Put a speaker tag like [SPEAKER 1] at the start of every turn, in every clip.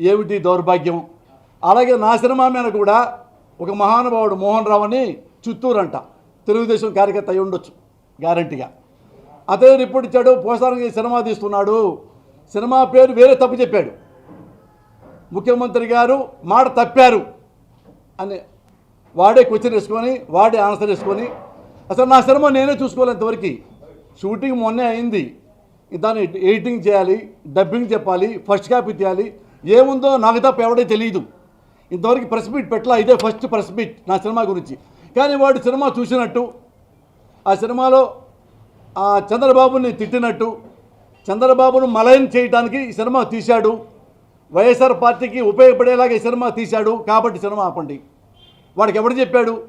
[SPEAKER 1] ఏమిటి దౌర్భాగ్యం? అలాగే నా సినిమా మీద కూడా ఒక మహానుభావుడు మోహన్ రావు అని చిత్తూరు అంట తెలుగుదేశం కార్యకర్త అయి ఉండొచ్చు గ్యారంటీగా అతను రిపోర్ట్ ఇచ్చాడు పోసానికి సినిమా తీస్తున్నాడు. సినిమా పేరు వేరే తప్పు చెప్పాడు. ముఖ్యమంత్రి గారు మాట తప్పారు అని వాడే క్వశ్చన్ వేసుకొని వాడే ఆన్సర్ వేసుకొని అసలు నా సినిమా నేనే చూసుకోవాలి షూటింగ్ మొన్నే అయింది. దాన్ని ఎడిటింగ్ చేయాలి డబ్బింగ్ చెప్పాలి ఫస్ట్ కాపీ తీయాలి ఏముందో నాకు తప్ప ఎవడే తెలియదు ఇంతవరకు ప్రెస్ మీట్ పెట్టలా ఇదే ఫస్ట్ ప్రెస్ మీట్ నా సినిమా గురించి. కానీ వాడు సినిమా చూసినట్టు ఆ సినిమాలో ఆ చంద్రబాబుని తిట్టినట్టు చంద్రబాబును మలయం చేయడానికి ఈ సినిమా తీశాడు. వైఎస్ఆర్ పార్టీకి ఉపయోగపడేలాగా ఈ సినిమా తీశాడు. కాబట్టి సినిమా ఆపండి. వాడికి ఎవడు చెప్పాడు?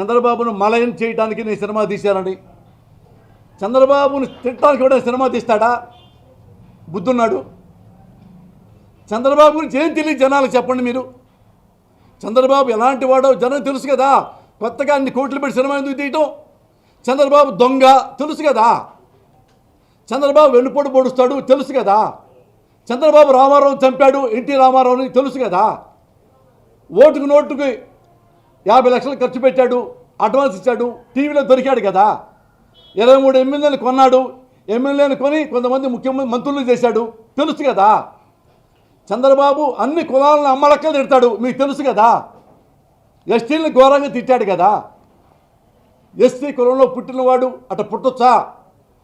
[SPEAKER 1] చంద్రబాబును మలయం చేయడానికి నేను సినిమా తీశానని. చంద్రబాబును తిట్టడానికి కూడా సినిమా తీస్తాడా? బుద్ధున్నాడు. చంద్రబాబు గురించి ఏం తెలియదు జనాలకు చెప్పండి మీరు? చంద్రబాబు ఎలాంటి వాడో జనం తెలుసు కదా. కొత్తగా అన్ని కోట్లు పెట్టి సినిమా ఎందుకు తీయటం? చంద్రబాబు దొంగ తెలుసు కదా. చంద్రబాబు వెన్నుపోటు పొడుస్తాడు తెలుసు కదా. చంద్రబాబు రామారావు చంపాడు ఎన్టీ రామారావుని తెలుసు కదా. ఓటుకు నోటుకి యాభై లక్షలు ఖర్చు పెట్టాడు అడ్వాన్స్ ఇచ్చాడు టీవీలో దొరికాడు కదా. ఇరవై మూడు ఎమ్మెల్యేలు కొన్నాడు. ఎమ్మెల్యేలు కొని కొంతమంది ముఖ్యమంత్రి మంత్రులు చేశాడు. తెలుసు కదా. చంద్రబాబు అన్ని కులాలను అమ్మలక్కలు తిడతాడు. మీకు తెలుసు కదా. ఎస్టీలను ఘోరంగా తిట్టాడు కదా. ఎస్టీ కులంలో పుట్టినవాడు అట పుట్టొచ్చా?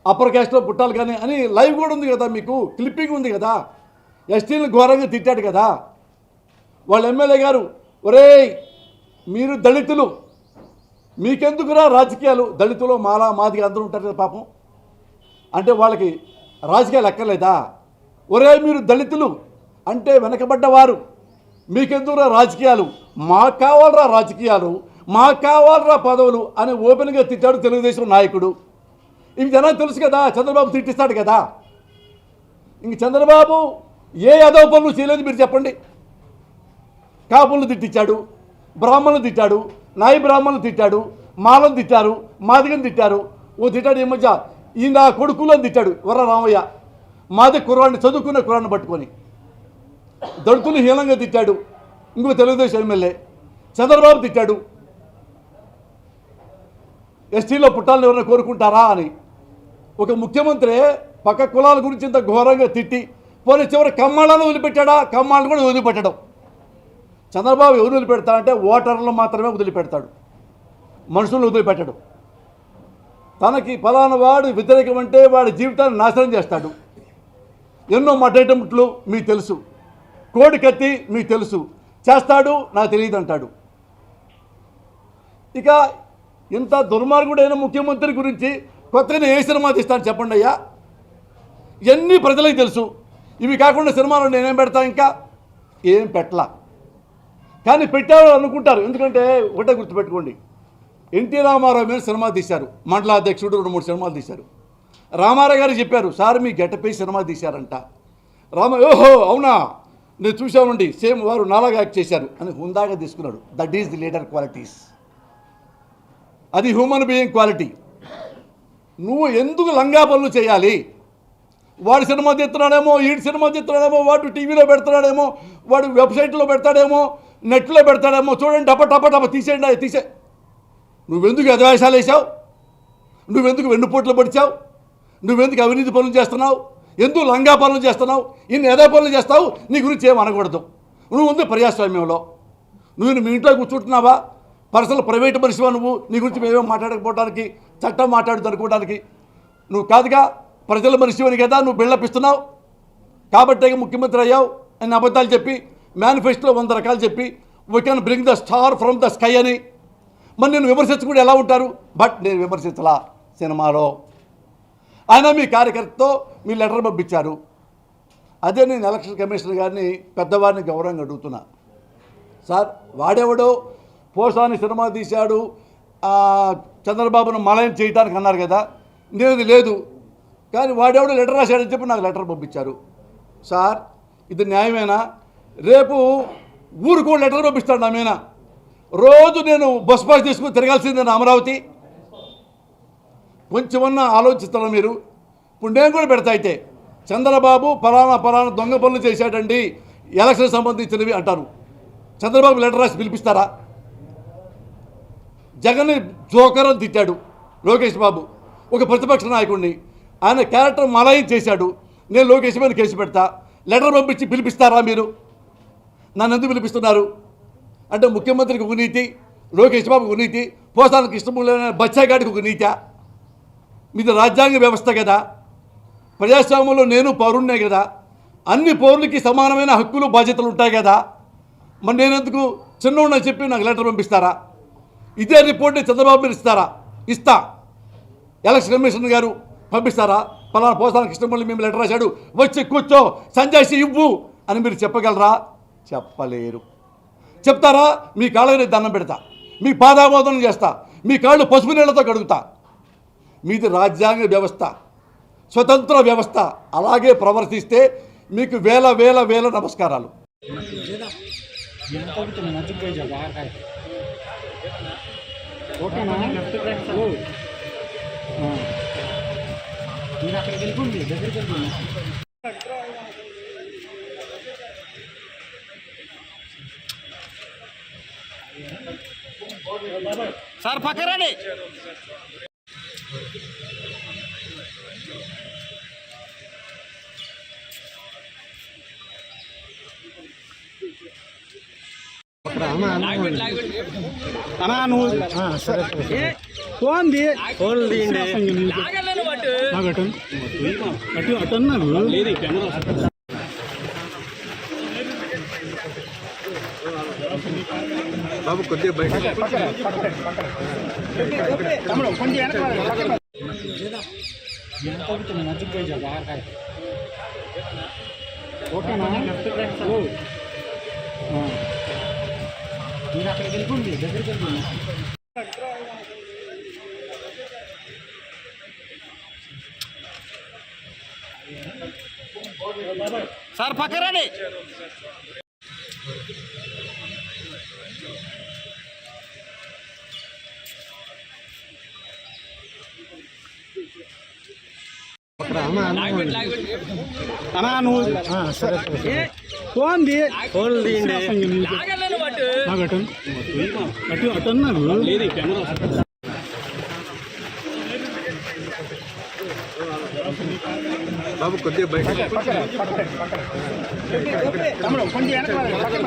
[SPEAKER 1] అప్పర్ క్యాస్ట్లో పుట్టాలి కానీ అని లైవ్ కూడా ఉంది కదా మీకు. క్లిప్పింగ్ ఉంది కదా. ఎస్టీలను ఘోరంగా తిట్టాడు కదా. వాళ్ళ ఎమ్మెల్యే గారు ఒరేయ్ మీరు దళితులు. మీకెందుకురా రాజకీయాలు? దళితులు మాలా మాదిగా అందరూ ఉంటారు కదా పాపం. అంటే వాళ్ళకి రాజకీయాలు ఎక్కర్లేదా? ఒరే మీరు దళితులు. అంటే వెనకబడ్డవారు. మీకెందుకురా రాజకీయాలు? మాకు కావాలరా రాజకీయాలు? మాకు కావాలరా పదవులు? అని ఓపెన్గా తిట్టాడు తెలుగుదేశం నాయకుడు. ఇవి జనాలు తెలుసు కదా చంద్రబాబు తిట్టిస్తాడు కదా. ఇంక చంద్రబాబు ఏ యాదవ పనులు చేయలేదు మీరు చెప్పండి. కాపులను తిట్టించాడు బ్రాహ్మణులు తిట్టాడు నాయి బ్రాహ్మణులు తిట్టాడు మాలను తిట్టారు మాదిగని తిట్టారు. ఓ తిట్టాడు ఈ మధ్య ఈ నా కొడుకులను తిట్టాడు. వర్ర రామయ్య? మాది కుర్రాన్ని చదువుకున్న కుర్రాన్ని పట్టుకొని. దళితులు హీనంగా తిట్టాడు. ఇంకో తెలుగుదేశం ఎమ్మెల్యే చంద్రబాబు తిట్టాడు. ఎస్టీలో పుట్టాలని ఎవరైనా కోరుకుంటారా అని ఒక ముఖ్యమంత్రి పక్క కులాల గురించి ఇంత ఘోరంగా తిట్టి పోనీ చివరి కమ్మాళ్ళను వదిలిపెట్టాడా? కమ్మాళ్ళను కూడా వదిలిపెట్టడం. చంద్రబాబు ఎవరు వదిలిపెడతాడంటే ఓటర్లు మాత్రమే వదిలిపెడతాడు. మనుషులను వదిలిపెట్టడు. తనకి ఫలానా వాడు వ్యతిరేకం అంటే వాడి జీవితాన్ని నాశనం చేస్తాడు. ఎన్నో మడ్డటముట్లు మీకు తెలుసు. కోడి కత్తి మీకు తెలుసు. చేస్తాడు నాకు తెలియదు అంటాడు. ఇక ఇంత దుర్మార్గుడైన ముఖ్యమంత్రి గురించి కొత్తగా ఏ సినిమా తీస్తాను చెప్పండి అయ్యా? ఇవన్నీ ప్రజలకు తెలుసు. ఇవి కాకుండా సినిమాలు నేనేం పెడతా ఇంకా? ఏం పెట్టలా. కానీ పెట్టారు అనుకుంటారు. ఎందుకంటే ఒకటే గుర్తుపెట్టుకోండి. ఎన్టీ రామారావు మీద సినిమా తీశారు. మండల అధ్యక్షుడు రెండు మూడు సినిమాలు తీశారు. రామారావు గారు చెప్పారు సార్ మీ గెటపై సినిమా తీశారంట. రామ ఓహో అవునా? నేను చూశామండి సేమ్ వారు నాలాగా యాక్ట్ చేశారు అని హుందాగా తీసుకున్నాడు. That is the leader qualities అది హ్యూమన్ బీయింగ్ క్వాలిటీ నువ్వు ఎందుకు లంగా పనులు చేయాలి? వాడు సినిమా తీస్తున్నాడేమో ఈడు సినిమా తీస్తున్నాడేమో వాడు టీవీలో పెడుతున్నాడేమో వాడు వెబ్సైట్లో పెడతాడేమో నెట్లో పెడతాడేమో చూడండి టప టప టప తీసేయండి అది తీసే. నువ్వెందుకు ఎదవేశాలు వేసావు నువ్వెందుకు వెన్నుపోట్లు పడిచావు? నువ్వెందుకు అవినీతి పనులు చేస్తున్నావు? ఎందుకు లంగా పనులు చేస్తున్నావు? ఇన్ని ఎదే పనులు చేస్తావు? నీ గురించి ఏం అనకూడదు. నువ్వు ఉంది ప్రజాస్వామ్యంలో. నువ్వు మీ ఇంట్లో కూర్చుంటున్నావా? పర్సనల్ ప్రైవేట్ మనిషివా నువ్వు నీ గురించి మేమేం మాట్లాడకపోవడానికి చట్టం మాట్లాడుతు అనుకోవడానికి. నువ్వు కాదుగా ప్రజల మనిషివని కదా నువ్వు బిళ్ళపిస్తున్నావు. ఇస్తున్నావు ముఖ్యమంత్రి అయ్యావు అని అబద్ధాలు చెప్పి మేనిఫెస్టోలో వంద రకాలు చెప్పి we can bring the star from the sky అని. మరి నేను విమర్శించకుండా ఎలా ఉంటారు? బట్ నేను విమర్శించలా సినిమాలో. ఆయన మీ కార్యకర్తతో మీ లెటర్ పంపించారు. అదే నేను ఎలక్షన్ కమిషనర్ గారిని పెద్దవారిని గౌరవంగా అడుగుతున్నా. సార్ వాడెవడో పోసాని సినిమా తీశాడు చంద్రబాబును మలయం చేయడానికి అన్నారు కదా. నేను లేదు. కానీ వాడెవడో లెటర్ రాశాడని చెప్పి నాకు లెటర్ పంపించారు. సార్ ఇది న్యాయమేనా? రేపు ఊరుకు లెటర్ పంపిస్తాడు నా మీద. రోజు నేను బస్ పాస్ తీసుకుని తిరగాల్సిందే నా అమరావతి. కొంచెమన్నా ఆలోచిస్తారా మీరు? ఇప్పుడు నేను కూడా పెడతా అయితే చంద్రబాబు పలానా పలానా దొంగ పనులు చేశాడండి ఎలక్షన్ సంబంధించినవి అంటారు. చంద్రబాబు లెటర్ రాసి పిలిపిస్తారా? జగన్ జోకర్ అని తిట్టాడు లోకేష్ బాబు. ఒక ప్రతిపక్ష నాయకుడిని. ఆయన క్యారెక్టర్ మలాయం చేశాడు. నేను లోకేష్ మీద కేసు పెడతా. లెటర్ పంపించి పిలిపిస్తారా మీరు? నన్ను ఎందుకు పిలిపిస్తున్నారు? అంటే ముఖ్యమంత్రికి ఒక నీతి లోకేష్ బాబుకి ఒక నీతి పోసానికి ఇష్టం లేని బచ్చాగాడికి ఒక నీతా? మీది రాజ్యాంగ వ్యవస్థ కదా ప్రజాస్వామ్యంలో నేను పౌరుణ్ణే కదా అన్ని పౌరులకి సమానమైన హక్కులు బాధ్యతలు ఉంటాయి కదా మరి నేనెందుకు చిన్నోడని చెప్పి నాకు లెటర్ పంపిస్తారా? ఇదే రిపోర్ట్ని చంద్రబాబు మీరు ఇస్తారా? ఇస్తా. ఎలక్షన్ కమిషన్ గారు పంపిస్తారా? పలానా పోసాల ఇష్టం మేము లెటర్ రాశాడు. వచ్చి కూర్చో సంజాసి ఇవ్వు అని మీరు చెప్పగలరా? చెప్పలేరు. చెప్తారా? మీ కాళ్ళని దండం పెడతా. మీ పాదాబోధన చేస్తా. మీ కాళ్ళు పసుపు నీళ్ళతో కడుగుతా. మీది రాజ్యాంగ వ్యవస్థ స్వతంత్ర వ్యవస్థ అలాగే ప్రవర్తిస్తే మీకు వేల వేల వేల నమస్కారాలు
[SPEAKER 2] సార్ ఓ. ఆ. మీరు అక్కడికి వెళ్ళిపోండి దగ్గరికి వెళ్ళిపోండి
[SPEAKER 3] సార్ పక్కరండి
[SPEAKER 2] అన్నా నువ్వు ఆ, సరే సరే ఫోన్ ది ఫోన్ తీయండి నాకు అటు అటు అటు అన్నారు
[SPEAKER 3] బాబు కొద్దిగా బయట
[SPEAKER 2] తమ్ముడు మీరు అక్కడికి వెళ్ళిపోండి దగ్గరికి వెళ్ళిపోండి
[SPEAKER 3] సార్ పక్కరండి
[SPEAKER 2] అన్నా నువ్వు సరే ఫోన్ ఫోన్ తీయండి నాకు అటు అటు అటు అన్నారు
[SPEAKER 3] బాబు కొద్దిగా బయట.